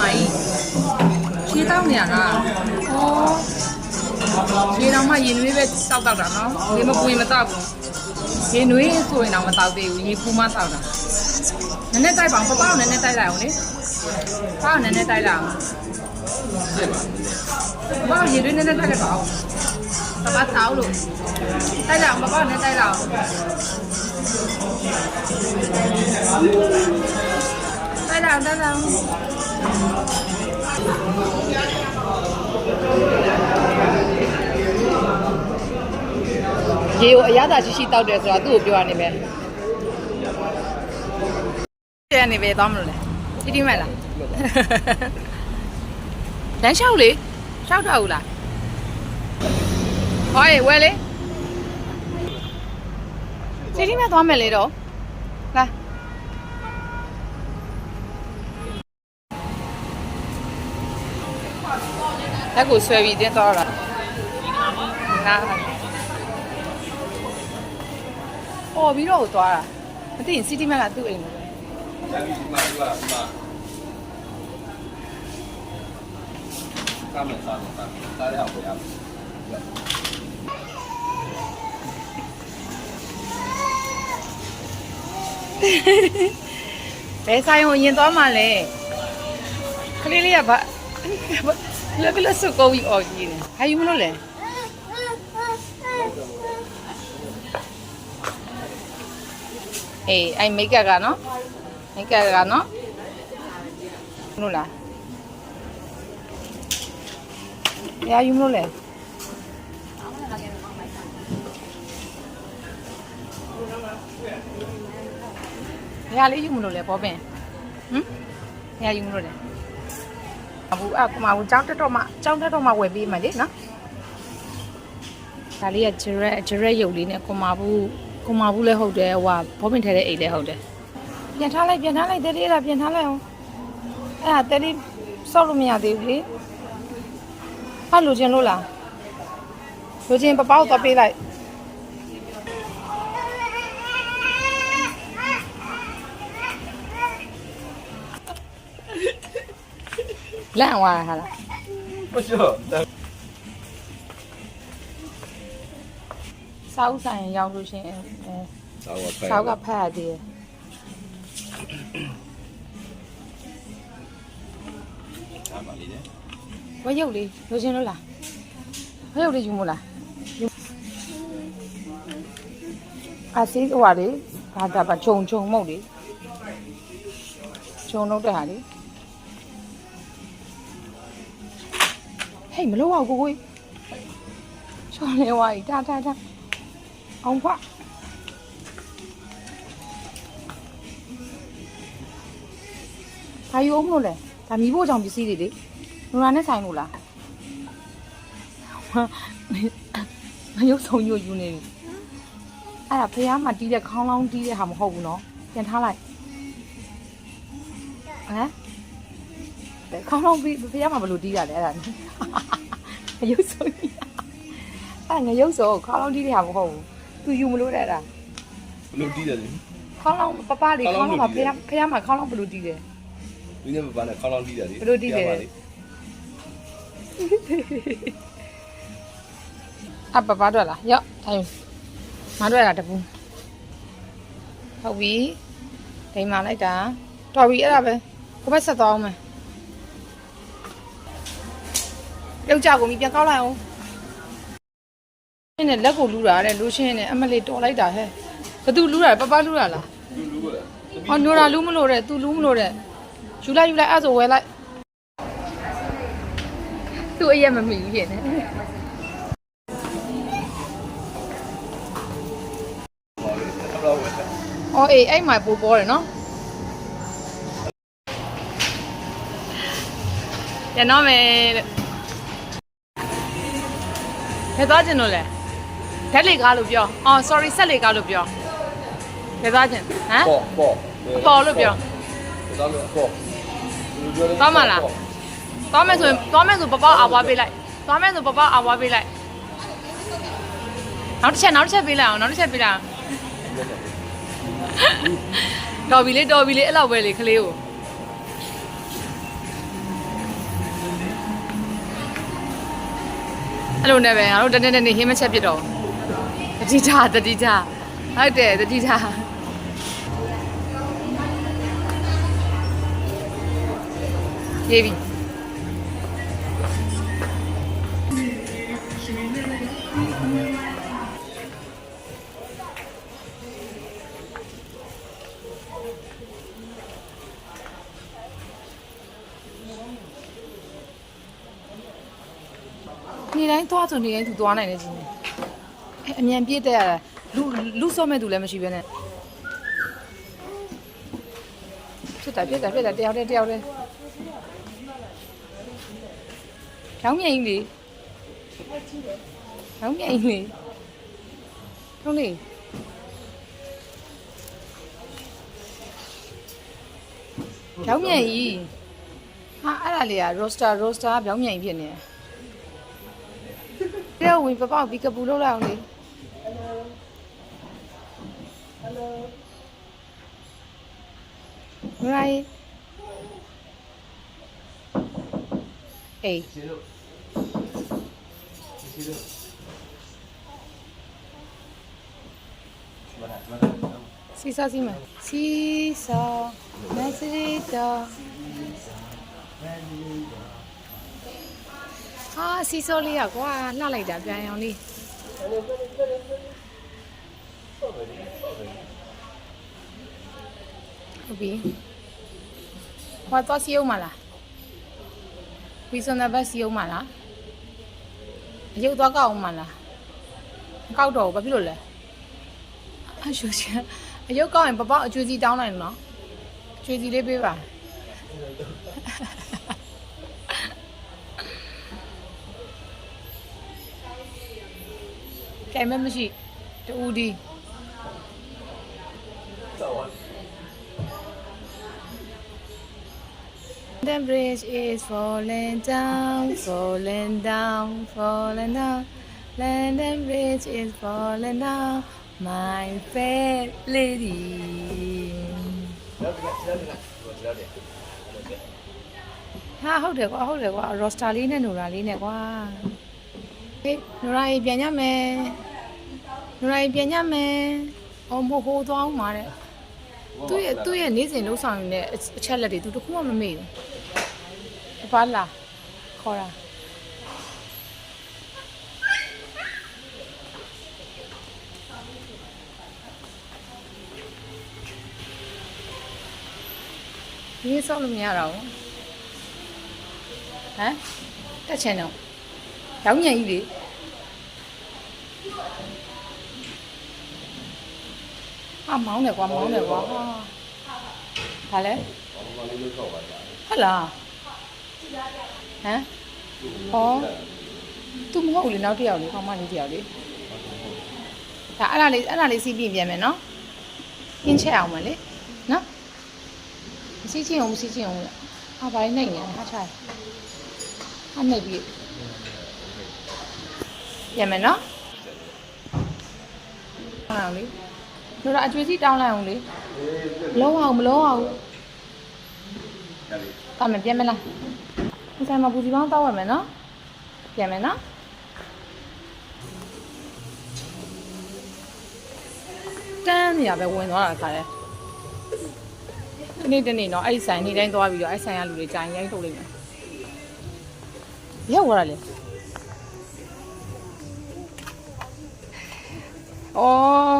မကြီးရှင်းတောင်းနေရတာဟောရေတော့မှရေနွေးပဲတောက်တောက်တာနော်ရေမပွင့်မတောက်ဘူးရေနွေးဆိုရင်တော့မတောက်သေးဘူးရေပူမှတောက်တာနည်းနည်းတိုက်ပါအောင်ပပအောင်နည်းနည်းတိုက်လိုက်အောင်လေပပအောင်နည်းနည်းတိုက်လိုက်အောင်ပပအောင်ရေနွေးနည်းနည်းတိုက်လိုက်ပါအောင်ပပတောက်လို့တိုက်လိုက်အောင်ပပအောင်နည်းတိုက်လိုက်အောင်တိုက်လိုက်အောင်တိုက်လိုက်အောင် ရေကိုအရသာရှိရှိတောက်တယ်ဆိုတာသူ့ကိုပြောရနေပဲကျန်နေပဲသွားမလို့လေတိတိမဲ့လားလမ်းလျှောက်လေလျှောက်တော့ဘူးလားဟောရေဝဲလေတိတိမဲ့သွားမယ်လေတော့လာ လက်ကိုဆွဲပြီးတင်းသွားတာငါအော်ပြီးတော့သွားတာမသိရင်စီတီမက်ကသူ့အိမ်ကိုပဲဒီမှာဒီမှာဒီမှာကာမစားတာတားရအောင်ပြရအောင်ဘယ်ဆိုင်ကိုရင်သွားမှလဲကလေးလေးကဘာ လဲဘယ်လိုစကောကြီးအော်ကြီးလဲ။ဟာယူမလို့လဲ။အေးအဲ့မိတ်ကပ်ကနော်။မိတ်ကပ်ကနော်။လို့လား။ရာယူမလို့လဲ။ဘယ်ဟာလေးယူမလို့လဲဘောပင်ဟမ်ဘယ်ဟာယူမလို့လဲအ ဘူအကမဘူကြောင်းတက်တော့မှကြောင်းတက်တော့မှဝယ်ပေးမယ်လေနော်ဒါလေးကဂျရက်ဂျရက်ရုပ်လေးနဲ့ကမာဘူးကမာဘူးလည်းဟုတ်တယ်ဟိုကဘောပင်ထဲတဲ့အိတ်လည်းဟုတ်တယ်ပြန်ထားလိုက်ပြန်ထားလိုက်တဲလေးလားပြန်ထားလိုက်အောင်အဲ့ဒါတဲလေးစောက်လို့မရသေးဘူးလေဟာလိုချင်လို့လားလိုချင်ပပောက်တော့ပေးလိုက် လန့်သွားတာဟာလား 不是， စာအုပ်ဆိုင်ရောက်လို့ရှရင်အဲ 找我 စာအုပ်ကဖတ်ရသေးတယ် 看吧，你的。 ဝက်ရုပ်လေးလိုချင်လို့လားဝက်ရုပ်လေးယူမို့လားယူအစီးဟိုဟာလေဘာသာပါခြုံခြုံမုတ်လေခြုံတော့တဲ့ဟာလေ ဟေးမလို့အောင်ကိုကိုချောင်းနေဝါကြီးတာတာတာအောင်ဖွာဘာယူအောင်မလို့လဲဒါမီးဖို့ကြောင့်ပစ္စည်းတွေလေလူနာနဲ့ဆိုင်လို့လားမရုပ်ဆုံးညို့ယူနေပြီအဲ့ဒါဖះမှာတီးတဲ့ခေါင်းလောင်းတီးတဲ့ဟာမဟုတ်ဘူးနော်ပြန်ထားလိုက်ဟမ် တယ်ခေါင်းတော့ပြီးဖေရမှာဘလို့တီးတာလဲအဲ့ဒါငရုတ်ဆုံးကြီးအဲ့ငရုတ်ဆုံးခေါင်းတော့တီးတဲ့ဟာမဟုတ်ဘူး तू ယူမလို့တဲ့အဲ့ဒါဘလို့တီးတယ်လဲခေါင်းတော့ပပလေးခေါင်းတော့မှာဖေရဖေရမှာခေါင်းတော့ဘလို့တီးတယ်ဒီနေ့ပပနဲ့ခေါင်းတော့တီးတယ်လေဘလို့တီးတယ်အပပတော့လားရော့ထိုင်မတော့လားတပူဟုတ်ပြီဒိမ်မာလိုက်တာတော်ပြီအဲ့ဒါပဲကိုပဲဆက်သွားအောင်မယ် ပြုတ်ကြကုန်ပြီပြန်ကောက်လိုက်အောင်ရှင်နဲ့လက်ကိုလူးတာတဲ့လူရှင်နဲ့အမလေးတော်လိုက်တာဟဲ့ဘသူလူးတာပပလူးတာလားအော်နိုရာလူးမလို့တဲ့သူလူးမလို့တဲ့ယူလိုက်ယူလိုက်အဲ့ဆိုဝဲလိုက်သူ့အရက်မမိဘူးဖြစ်နေအော်အေးအဲ့မှာပိုပေါ်တယ်နော်ရနော်မယ် ဘယ်သွားကျင်လို့လဲဓာတ်လေကားလို့ပြောအော် sorry ဆက်လေကားလို့ပြောဘယ်သွားကျင်ဟမ်ပေါ့ပေါ့ပေါ်လို့ပြောသွားလို့ပေါ့သွားမလားသွားမယ်ဆိုရင်သွားမယ်ဆိုပပအာပွားပေးလိုက်သွားမယ်ဆိုပပအာပွားပေးလိုက်နောက်တစ်ချက်နောက်တစ်ချက်ပေးလိုက်အောင်နောက်တစ်ချက်ပေးလိုက်အောင်တော်ပြီလေတော်ပြီလေအဲ့လောက်ပဲလေခလေးကို အဲ့လိုနဲ့ပဲငါတို့တနေ့တနေ့ဟင်းမချက်ပြစ်တော့တတိတာတတိတာဟုတ်တယ်တတိတာရေးပြီ သွားဆိုနေတိုင်းသူသွားနိုင်တယ်ကြီးနေအဲ့အမြန်ပြေးတက်ရတာလူလူစော့မဲ့သူလည်းမရှိဘဲနဲ့ဖြစ်တာဖြစ်တာဖြစ်တာတယောက်တည်းတယောက်တည်းဖြောင်းမြိုင်ကြီးလေဖြောင်းမြိုင်ကြီးလေထုံးလေဖြောင်းမြိုင်ကြီးဟာအဲ့ဒါလေက roaster roaster ကဖြောင်းမြိုင်ဖြစ်နေတယ် တဲ့ဝင်ပပောက်ပြီးကပူလောက်လိုက်အောင်လေဟယ်လိုရိုင်းအေးရှင်းလို့ရှင်းလို့မနာမနာစီစာစီမစီစာမက်ဆေ့တော့ ဟာစီစောလေးอ่ะကွာလှလိုက်တာပြန်အောင်လေးဟုတ်ပြီဟောတော့စီအောင်မလားဝီစွန်တဲ့ဘက်စီအောင်မလားအယုတ်တော့ကောက်အောင်မလားမကောက်တော့ဘူးဘာဖြစ်လို့လဲအရှူချင်အယုတ်ကောက်ရင်ပပောက်အကျွေးစီတောင်းနိုင်နော်အကျွေးစီလေးပေးပါ ကြိုင်မဲမရှိတူဒီ The bridge is falling down, falling down, falling down. London Bridge is falling down, my fair lady. လောက်ဒီကလောက်ဒီကလောက်ဒီဟာဟုတ်တယ်ကွာဟုတ်တယ်ကွာ roster လေးနဲ့ Nora လေးနဲ့ကွာ ဟေး Nora ရေပြန်ရမယ် Nora ရေပြန်ရမယ်အော်မဟိုးသွားအောင်ပါတဲ့သူ့ရဲ့သူ့ရဲ့နေ့စဉ်လှုပ်ဆောင်နေတဲ့အချက်လက်တွေသူတခုမှမမေ့ဘူးဘာလာခေါ်တာဒီနေ့ဆောက်လို့မရတော့ဘူးဟမ်တက်ချင်တော့ ရောင်းညံကြီးလေအာမောင်းတယ်ကွာမောင်းတယ်ကွာဟာဒါလဲဘာလို့လဲတော့ပါလားဟုတ်လားဟမ်ဟောသူမဟုတ်ဘူးလေနောက်တစ်ယောက်လေခေါမလေးတစ်ယောက်လေဒါအဲ့ဒါလေးအဲ့ဒါလေးစီးပြင်ပြန်မယ်နော်ပြင်းချက်အောင်မလေနော်မစီးချင်းအောင်မစီးချင်းအောင်ဟာဘာလေးနိုင်နေဟာချာဟာနေပြီ ပြန်မယ်နော်အောင်လေတို့တော့အကျွေးစီတောင်းလိုက်အောင်လေမလုံးအောင်မလုံးအောင်ဒါလေး။ကမပြန်မလား။ဒီဆိုင်မှာပူစီပေါင်းတောက်ရမယ်နော်။ပြန်မယ်နော်။တန်းနေရပဲဝင်သွားတာခါလဲ။ဒီနေ့တနေ့တော့အဲ့ဒီဆိုင်နေ့တိုင်းသွားပြီးတော့အဲ့ဆိုင်ကလူတွေကြိုင်ရိုင်းထုတ်လိုက်မယ်။ရောက်သွားတာလေ။ အော်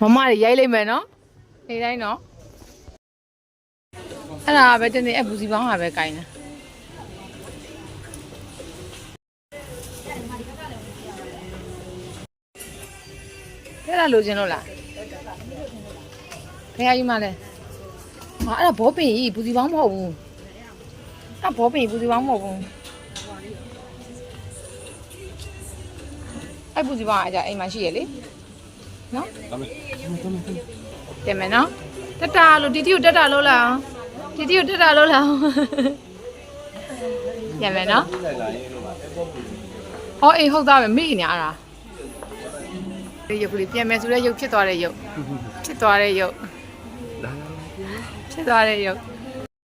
မမတွေရိုက်လိုက်မယ်နော်။နေ့တိုင်းနော်အဲ့ဒါပဲတနေ့အပူစီပေါင်းတာပဲကင်တာအဲ့ဒါလိုချင်လို့လားဖခင်ကြီးမလဲဟာအဲ့ဒါဘောပင်ကြီးပူစီပေါင်းမဟုတ်ဘူးအဲ့ဘောပင်ကြီးပူစီပေါင်းမဟုတ်ဘူး အဲ့ပူစီပေါင်းအကြအိမ်မှာရှိရလေနော်ကမယ်ကမယ်ကမယ်တင်မယ်နော်တက်တာလို့တီတီကိုတက်တာလို့လားတီတီကိုတက်တာလို့လားပြန်မယ်နော်ဒီလိုက်လာရင်တော့အဲ့ပေါ်ပူဟောအေးဟုတ်သားပဲမိနေရတာဒီရုပ်ကလေးပြန်မယ်ဆိုတဲ့ရုပ်ဖြစ်သွားတဲ့ရုပ်ဖြစ်သွားတဲ့ရုပ်လာလာဖြစ်သွားတဲ့ရုပ်